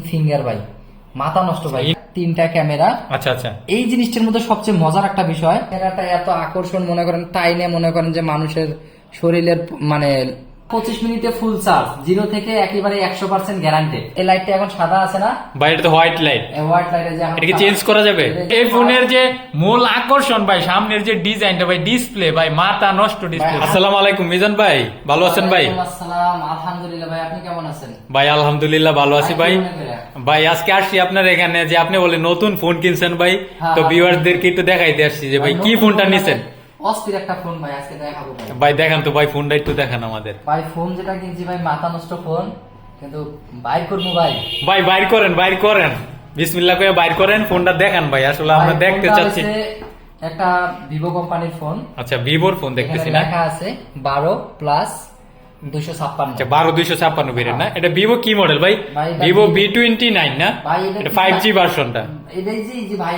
Finger ভাই। মাথা নষ্ট ভাই। তিনটা ক্যামেরা। আচ্ছা আচ্ছা। এই জিনিসটার মধ্যে সবচেয়ে মজার একটা বিষয় ক্যামেরাটা এত আকর্ষণ মনে করেন টাইনে মনে করেন যে মানুষের শরীরের মানে পঁচিশ মিনিটে ফুল চার্জ জিরো থেকে একেবারে একশো পার্সেন্ট গ্যারান্টেড এই লাইটটা এখন সাদা আছে না? ভাই এটা তো হোয়াইট লাইট হোয়াইট লাইটে যে এখন চেঞ্জ করা যাবে? এই ফোনের যে মূল আকর্ষণ ভাই সামনের যে ডিজাইনটা ভাই ডিসপ্লে ভাই মাথা নষ্ট ডিসপ্লে আসসালামু আলাইকুম মিজান ভাই ভালো আছেন ভাই? আসসালাম আলহামদুলিল্লাহ ভাই আপনি কেমন আছেন? ভাই আলহামদুলিল্লাহ ভালো আছি ভাই? ভাই। আজকে আসছি আপনার এখানে যে আপনি বলে নতুন ফোন কিনছেন ভাই। হ্যাঁ, তো হ্যাঁ। ভিউয়ারদেরকে একটু দেখাইতে আসছি যে ভাই কি ফোনটা ফোন নিছেন? অস্থির একটা ফোন ভাই আজকে দেখাবো ভাই। ভাই দেখান তো ভাই ফোনটা একটু দেখান আমাদের। ভাই ফোন যেটা কিনছি ভাই মাথা নষ্ট ফোন কিন্তু বাইর করব ভাই। ভাই বাইর করেন বাইর করেন। বিসমিল্লাহ করে বাইর করেন ফোনটা দেখান ভাই আসলে আমরা দেখতে চাচ্ছি। একটা ভিভো কোম্পানির ফোন আচ্ছা ভিভোর ফোন দেখতেছি লেখা আছে বারো প্লাস ছাপ্পান্ন। আচ্ছা বারো দুইশো ছাপ্পান্ন বেরেন না? এটা ভিভো কি মডেল ভাই? ভাই, ভিভো Vivo- টোয়েন্টি নাইন না? এটা এটা ফাইভ জি ভাই? ভার্সনটা এটাই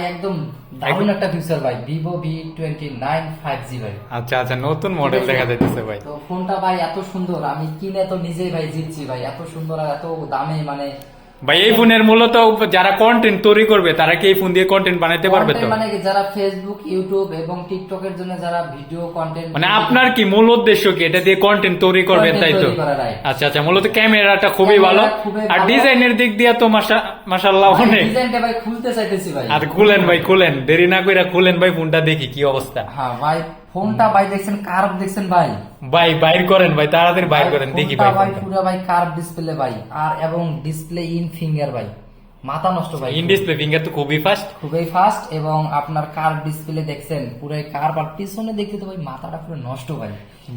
একদম দারুণ একটা ভাই। Vivo V twenty nine five G ভাই। আচ্ছা আচ্ছা নতুন মডেল দেখা যাচ্ছে ভাই। তো ফোনটা ভাই এত সুন্দর। আমি কিনে তো নিজেই ভাই জিতছি ভাই। এত সুন্দর আর এত দামে মানে ভাই এই ফোনের মূলত যারা কন্টেন্ট তৈরি করবে তারা কি এই ফোন দিয়ে কন্টেন্ট বানাইতে পারবে তো? মানে যারা ফেসবুক ইউটিউব এবং টিকটকের জন্য যারা ভিডিও কন্টেন্ট মানে আপনার কি মূল উদ্দেশ্য কি? এটা দিয়ে কন্টেন্ট তৈরি করবেন তাই তো. আচ্ছা আচ্ছা মূলত ক্যামেরাটা খুবই ভালো। আর ডিজাইনের দিক দিয়ে তো মাশা- মাশাআল্লাহ অনেক। ডিজাইনটা ভাই খুলতে চাইতেছি ভাই। আর খুলেন ভাই খুলেন। দেরি না কইরা খুলেন ভাই ফোনটা দেখি কি অবস্থা। হ্যাঁ ভাই ফোনটা ভাই দেখছেন কার্ভ দেখছেন ভাই? ভাই বাইর করেন ভাই তাড়াতাড়ি বাইর করেন দেখি ভাই ভাই পুরো ভাই কার্ভ ডিসপ্লে ভাই আর এবং ডিসপ্লে ইন ফিঙ্গার ভাই। মাথা নষ্ট ভাই ইন ডিসপ্লে ফিঙ্গার তো খুবই ফাস্ট খুবই ফাস্ট এবং আপনার কার ডিসপ্লে দেখছেন পুরো কার আর পিছনে দেখতে তো ভাই মাথাটা পুরো নষ্ট ভাই।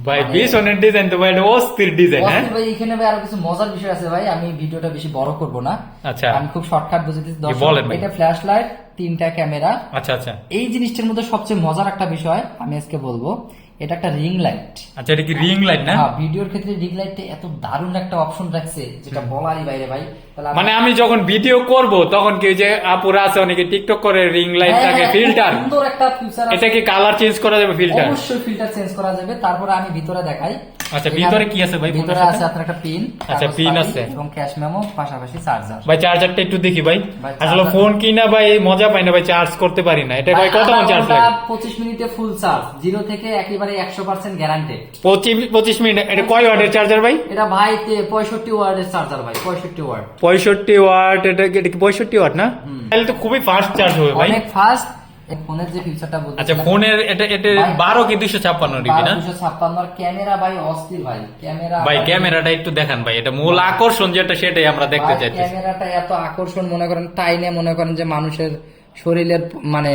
ভাই মানে- পিছনের ডিজাইন তো ভাই অস্থির ডিজাইন হ্যাঁ? ভাই এখানে ভাই আরও কিছু মজার বিষয় আছে ভাই আমি ভিডিওটা বেশি বড় করব না। আচ্ছা। আমি খুব শর্টকাট বুঝে দিচ্ছি। এটা ফ্ল্যাশ লাইট তিনটা ক্যামেরা। আচ্ছা আচ্ছা। এই জিনিসটার মধ্যে সবচেয়ে মজার একটা বিষয় আমি আজকে বলব এটা একটা রিং লাইট আচ্ছা এটা কি রিং লাইট না? হ্যাঁ ভিডিওর ক্ষেত্রে রিং লাইটটা এত দারুণ একটা অপশন রাখছে যেটা বলারই বাইরে ভাই। মানে আমি যখন ভিডিও করব তখন কি যে আপুরা আছে অনেকে টিকটক করে রিং লাইট হ্যাঁ, থাকে হ্যাঁ, ফিল্টার সুন্দর একটা ফিউচার এটা কি কালার চেঞ্জ করা যাবে ফিল্টার অবশ্যই ফিল্টার চেঞ্জ করা যাবে তারপরে আমি ভিতরে দেখাই। আচ্ছা, ভিতরে কি আছে ভাই ভিতরে আছে আপনার একটা পিন আচ্ছা, pin আছে। এবং ক্যাশ মেমো পাশাপাশি চার্জার ভাই চার্জারটা একটু দেখি ভাই। আসলে ফোন কিনা ভাই মজা পাই না ভাই চার্জ করতে পারি না। এটা ভাই কতক্ষণ চার্জ লাগে? পঁচিশ মিনিটে ফুল চার্জ জিরো থেকে একেবারে একশো পার্সেন্ট গ্যারান্টেড পঁচিশ মিনিট এটা কয় ওয়াটের চার্জার ভাই? এটা ভাই পঁয়ষট্টি চার্জার ভাই পঁয়ষট্টি পঁয়ষট্টি ওয়াট এটা এটা কি পঁয়ষট্টি ওয়াট না? তাহলে তো খুবই ফাস্ট চার্জ হবে ভাই। অনেক ফাস্ট ফোনের যে ফিউচারটা বলতে আচ্ছা ফোনের এটা এটা ভাই- বারো কি দুইশো ছাপ্পান্ন ডিবি না? দুশো ছাপ্পান্ন ক্যামেরা ভাই অস্থির ভাই। ক্যামেরা ভাই ক্যামেরাটা একটু দেখান ভাই এটা মূল আকর্ষণ যেটা সেটাই আমরা দেখতে ভাই, চাইতেছি। ক্যামেরাটা এত আকর্ষণ মনে করেন টাইনে মনে করেন যে মানুষের শরীরের মানে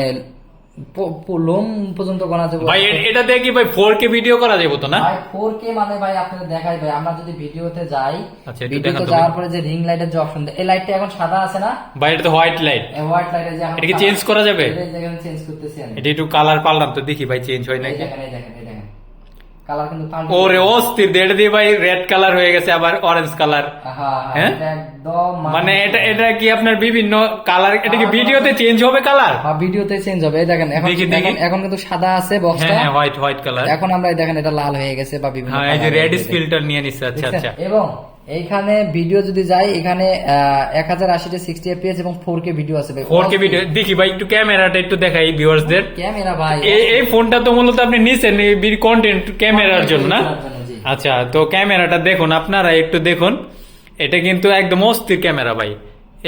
লোম পর্যন্ত করা যাবে ভাই এটা দিয়ে কি ভাই 4K ভিডিও করা যাবে তো না? ভাই 4K মানে ভাই আপনাদের দেখাই ভাই আমরা যদি ভিডিওতে যাই আচ্ছা, ভিডিওতে তো যাওয়ার পরে যে রিং লাইটের যে অপশন এই লাইটটা এখন সাদা আছে না? ভাই এটা তো হোয়াইট লাইট হোয়াইট লাইটে যে এটা কি চেঞ্জ করা যাবে? এটা চেঞ্জ করতেছি আমি। এটা একটু কালার পাল্টাম তো দেখি ভাই চেঞ্জ হয় এই নাকি? এই এই দেখেন। কালার কিন্তু পাল্টে ওরে অস্থির দেড় দিয়ে ভাই রেড কালার হয়ে গেছে আবার অরেঞ্জ কালার হ্যাঁ? একদম মানে এটা এটা কি আপনার বিভিন্ন কালার এটা কি ভিডিওতে চেঞ্জ হবে কালার হ্যাঁ, ভিডিওতে চেঞ্জ হবে। এই দেখেন এখন। এখন- কিন্তু সাদা আছে বক্সটা হ্যাঁ হ্যাঁ হোয়াইট হোয়াইট কালার এখন আমরা দেখেন এটা লাল হয়ে গেছে বা বিভিন্ন হ্যাঁ এই যে গেছে। ফিল্টার নিয়ে নিচ্ছে আচ্ছা আচ্ছা। এবং এইখানে ভিডিও যদি যাই এখানে এক হাজার আশিটা সিক্সটি এফপিএস এবং ফোর কে ভিডিও আছে ফোর কে ভিডিও দেখি ভাই একটু ক্যামেরাটা একটু দেখাই ভিউয়ার্সদের ক্যামেরা ভাই এই এই ফোনটা তো মূলত আপনি নিছেন কন্টেন্ট ক্যামেরার জন্য না। আচ্ছা তো ক্যামেরাটা দেখুন আপনারা একটু দেখুন। এটা কিন্তু একদম অস্থির ক্যামেরা ভাই।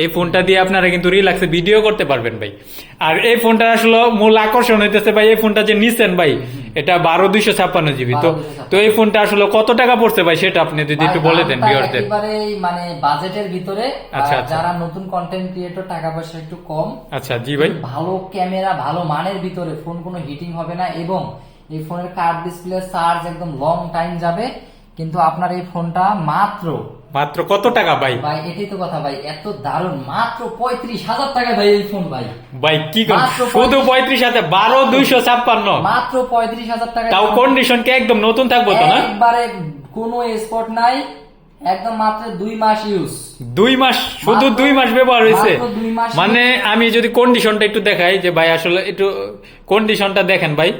এই ফোনটা দিয়ে আপনারা কিন্তু রিল্যাক্সে ভিডিও করতে পারবেন ভাই। আর এই ফোনটা আসলে মূল আকর্ষণ হইতেছে ভাই এই ফোনটা যে নিছেন ভাই এটা বারো দুইশো ছাপ্পান্ন জিবি। তো তো এই ফোনটা আসলে কত টাকা পড়ছে ভাই সেটা আপনি যদি একটু বলে দেন ভিউয়ারদের মানে বাজেটের ভিতরে আচ্ছা, আচ্ছা। যারা নতুন কন্টেন্ট ক্রিয়েটর টাকা পয়সা একটু কম। আচ্ছা জি ভাই। ভালো ক্যামেরা ভালো মানের ভিতরে ফোন কোনো হিটিং হবে না এবং এই ফোনের কার্ড ডিসপ্লে চার্জ একদম লং টাইম যাবে। কিন্তু আপনার এই ফোনটা মাত্র মাত্র কত টাকা ভাই? ভাই এটাই তো কথা ভাই এত দারুণ মাত্র পঁয়ত্রিশ হাজার টাকা ভাই এই ফোন ভাই। ভাই কি শুধু পঁয়ত্রিশ হাতে বারো দুইশো ছাপ্পান্ন। মাত্র পঁয়ত্রিশ হাজার টাকা তাও কন্ডিশন কি একদম নতুন থাকব তো না? একবারে কোনো স্পট নাই একদম মাত্র দুই মাস ইউজ দুই মাস শুধু দুই মাস ব্যবহার হয়েছে? মানে আমি যদি কন্ডিশনটা একটু দেখাই যে ভাই আসলে একটু কন্ডিশনটা দেখেন ভাই।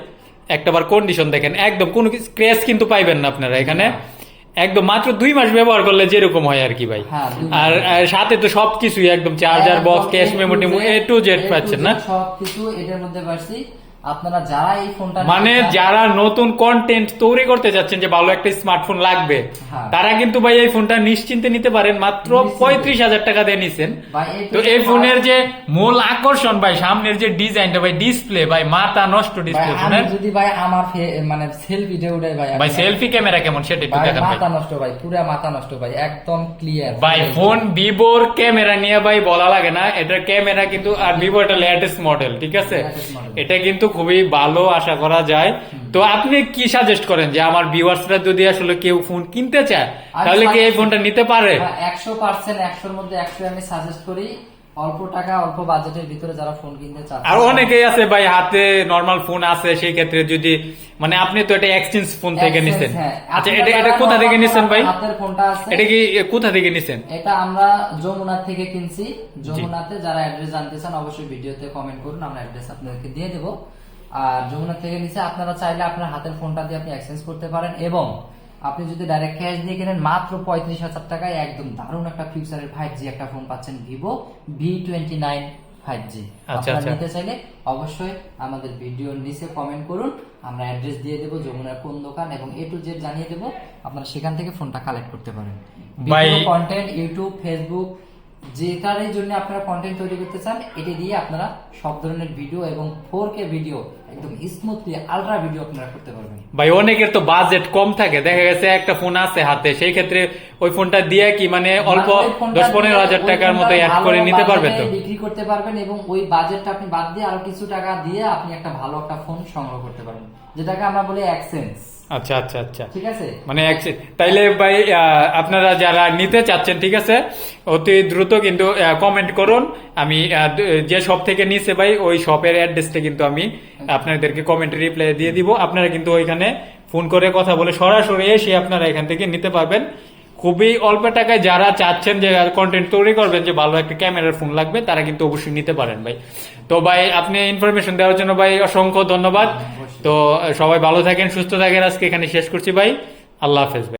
একটা বার কন্ডিশন দেখেন একদম কোনো স্ক্র্যাচ কিন্তু পাইবেন না আপনারা এখানে। একদম মাত্র দুই মাস ব্যবহার করলে যেরকম হয় আর কি ভাই। হ্যাঁ। আর সাথে তো সবকিছুই একদম charger box case memory A to Z পাচ্ছেন না? সবকিছু এটার মধ্যে পাচ্ছি। আপনারা যারা এই ফোনটা মানে যারা নতুন কন্টেন্ট তৈরি করতে যাচ্ছেন যে ভালো একটা স্মার্টফোন লাগবে হ্যাঁ। তারা কিন্তু ভাই এই ফোনটা নিশ্চিন্তে নিতে পারেন। মাত্র পঁয়ত্রিশ হাজার টাকা দিয়ে নিছেন। তো এই ফোনের যে মূল আকর্ষণ ভাই সামনের যে ডিজাইনটা ভাই ডিসপ্লে ভাই মাথা নষ্ট ডিসপ্লে ফোনের। যদি ভাই আমার মানে সেলফি দিয়ে উঠাই ভাই ভাই সেলফি ক্যামেরা কেমন সেটা একটু দেখান ভাই। মাথা নষ্ট ভাই পুরা মাথা নষ্ট ভাই একদম ক্লিয়ার ভাই ফোন ভিভোর ক্যামেরা নিয়ে ভাই বলা লাগে না এটার ক্যামেরা কিন্তু আর ভিভো এটা লেটেস্ট মডেল ঠিক আছে? এটা কিন্তু খুবই ভালো আশা করা যায়। তো আপনি কি সাজেস্ট করেন যে আমার ভিউয়ার্সরা যদি আসলে কেউ ফোন কিনতে চায় তাহলে কি এই ফোনটা নিতে পারে? একশো পার্সেন্ট একশোর মধ্যে একশো আমি সাজেস্ট করি। অল্প টাকা অল্প বাজেটের ভিতরে যারা ফোন কিনতে চাচ্ছে। আর অনেকেই আছে ভাই হাতে নর্মাল ফোন আছে সেই ক্ষেত্রে যদি মানে আপনি তো এটা এক্সচেঞ্জ ফোন থেকে নিছেন। হ্যাঁ। আচ্ছা এটা এটা কোথা থেকে নিছেন ভাই? হাতের ফোনটা আছে। এটা কি কোথা থেকে নিছেন? এটা আমরা যমুনা থেকে কিনছি। যমুনাতে যারা অ্যাড্রেস জানতে চান অবশ্যই ভিডিওতে কমেন্ট করুন আমরা অ্যাড্রেস আপনাদেরকে দিয়ে দেবো। আর যমুনা থেকে নিচে আপনারা চাইলে আপনার হাতের ফোনটা দিয়ে আপনি এক্সচেঞ্জ করতে পারেন। এবং আপনি যদি ডাইরেক্ট ক্যাশ দিয়ে কেনেন মাত্র পঁয়ত্রিশ হাজার টাকায় একদম দারুণ একটা ফিউচারের ফাইভ জি একটা ফোন পাচ্ছেন Vivo V twenty nine five G আপনারা আচ্ছা। নিতে চাইলে অবশ্যই আমাদের ভিডিওর নিচে কমেন্ট করুন আমরা অ্যাড্রেস দিয়ে দেবো যমুনার কোন দোকান এবং এ টু জেড জানিয়ে দেবো আপনারা সেখান থেকে ফোনটা কালেক্ট করতে পারেন। ভিডিও কন্টেন্ট ইউটিউব ফেসবুক যেটার জন্য আপনারা কন্টেন্ট তৈরি করতে চান এটি দিয়ে আপনারা সব ধরনের ভিডিও এবং ফোর কে ভিডিও একদম স্মুথলি আলট্রা ভিডিও আপনারা করতে পারবেন। ভাই অনেকের তো বাজেট কম থাকে। দেখা গেছে একটা ফোন আছে হাতে সেই ক্ষেত্রে ওই ফোনটা দিয়ে কি মানে অল্প দশ পনেরো হাজার টাকার মতো অ্যাড করে নিতে পারবে তো? বিক্রি করতে পারবেন এবং ওই বাজেটটা আপনি বাদ দিয়ে আরও কিছু টাকা দিয়ে আপনি একটা ভালো একটা ফোন সংগ্রহ করতে পারবেন। যেটাকে আমরা বলি এক্সচেঞ্জ আচ্ছা আচ্ছা আচ্ছা। ঠিক আছে? মানে তাইলে ভাই আপনারা যারা নিতে চাচ্ছেন ঠিক আছে? অতি দ্রুত কিন্তু কমেন্ট করুন। আমি যে শপ থেকে নিছে ভাই ওই শপের অ্যাড্রেসটা কিন্তু আমি আপনাদেরকে কমেন্টে রিপ্লাই দিয়ে দিব। আপনারা কিন্তু ওইখানে ফোন করে কথা বলে সরাসরি এসে আপনারা এখান থেকে নিতে পারবেন। খুবই অল্প টাকায় যারা চাচ্ছেন যে কন্টেন্ট তৈরি করবেন যে ভালো একটা ক্যামেরার ফোন লাগবে তারা কিন্তু অবশ্যই নিতে পারেন ভাই। তো ভাই আপনি ইনফরমেশন দেওয়ার জন্য ভাই অসংখ্য ধন্যবাদ। তো সবাই ভালো থাকেন সুস্থ থাকেন। আজকে এখানে শেষ করছি ভাই। আল্লাহ হাফেজ